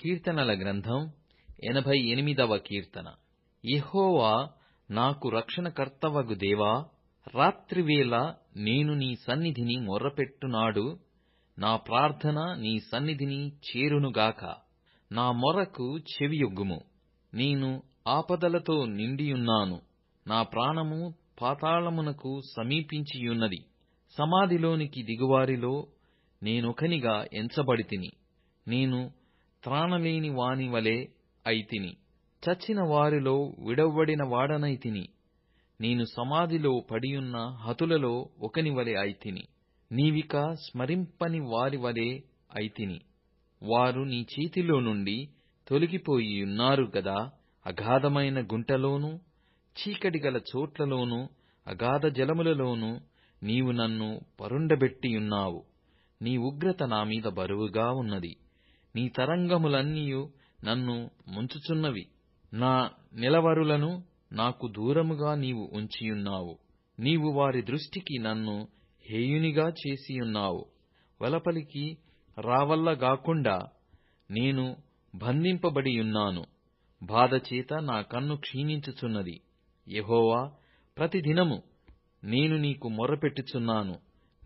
కీర్తనల గ్రంథం ఎనభై ఎనిమిదవ కీర్తన. యహోవా నాకు రక్షణకర్తవగు దేవా రాత్రివేళ నేను నీ సన్నిధిని మొర్రపెట్టునాడు నా ప్రార్థన నీ సన్నిధిని చేరునుగాక నా మొరకు చెవియొగ్గుము నేను ఆపదలతో నిండియున్నాను నా ప్రాణము పాతాళమునకు సమీపించియున్నది. సమాధిలోనికి దిగువారిలో నేనొకనిగా ఎంచబడితిని నేను త్రాణలేని వాని వలె అయితిని. చచ్చిన వారిలో విడవబడిన వాడనైతిని. నేను సమాధిలో పడియున్న హతులలో ఒకని వలె అయితిని. నీవిక స్మరింపని వారి వలె అయితిని. వారు నీ చేతిలో నుండి తొలగిపోయి ఉన్నారు గదా అగాధమైన గుంటలోనూ చీకటి గల చోట్లలోనూ అగాధ జలములలోనూ నీవు నన్ను పరుండబెట్టియున్నావు. నీ ఉగ్రత నా మీద బరువుగా ఉన్నది. నీ తరంగములన్నీయు నన్ను ముంచుచున్నవి. నా నిలవరులను నాకు దూరముగా నీవు ఉంచియున్నావు. నీవు వారి దృష్టికి నన్ను హేయునిగా చేసియున్నావు. వలపలికి రావల్లగాకుండా నేను బంధింపబడియున్నాను. బాధచేత నా కన్ను క్షీణించుచున్నది. యహోవా ప్రతిదినము నేను నీకు మొరపెట్టుచున్నాను.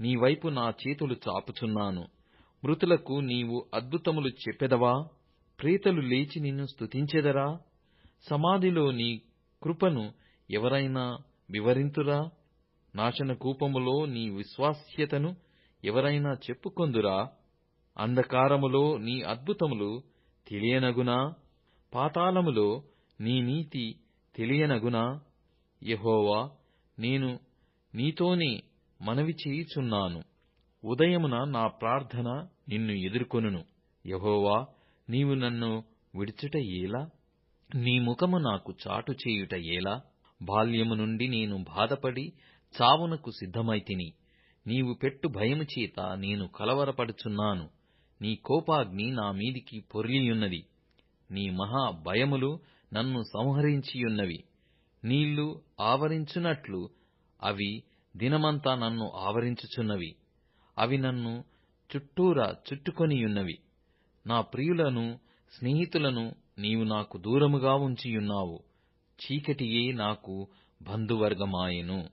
నీ వైపు నా చేతులు చాపుచున్నాను. మృతులకు నీవు అద్భుతములు చెప్పెదవా? ప్రేతలు లేచి నిన్ను స్తుతించెదరా? సమాధిలో నీ కృపను ఎవరైనా వివరింతురా? నాశనకూపములో నీ విశ్వాస్యతను ఎవరైనా చెప్పుకొందురా? అంధకారములో నీ అద్భుతములు తెలియనగునా? పాతాళములో నీ నీతి తెలియనగునా? యెహోవా నేను నీతోనే మనవి చేయుచున్నాను. ఉదయమున నా ప్రార్థన నిన్ను ఎదుర్కొనును. యహోవా నీవు నన్ను విడుచుట ఏలా? నీ ముఖము నాకు చాటు చేయుట ఏలా? బాల్యము నుండి నేను బాధపడి చావునకు సిద్ధమైతిని నీవు పెట్టు భయము చేత నేను కలవరపడుచున్నాను. నీ కోపాగ్ని నా మీదికి పొర్లియున్నది. నీ మహా భయములు నన్ను సంహరించియున్నవి. నీళ్ళు ఆవరించునట్లు అవి దినమంతా నన్ను ఆవరించుచున్నవి. అవి నన్ను చుట్టూరా చుట్టుకొనియున్నవి. నా ప్రియులను స్నేహితులను నీవు నాకు దూరముగా ఉంచియున్నావు. చీకటియే నాకు బంధువర్గమాయెను.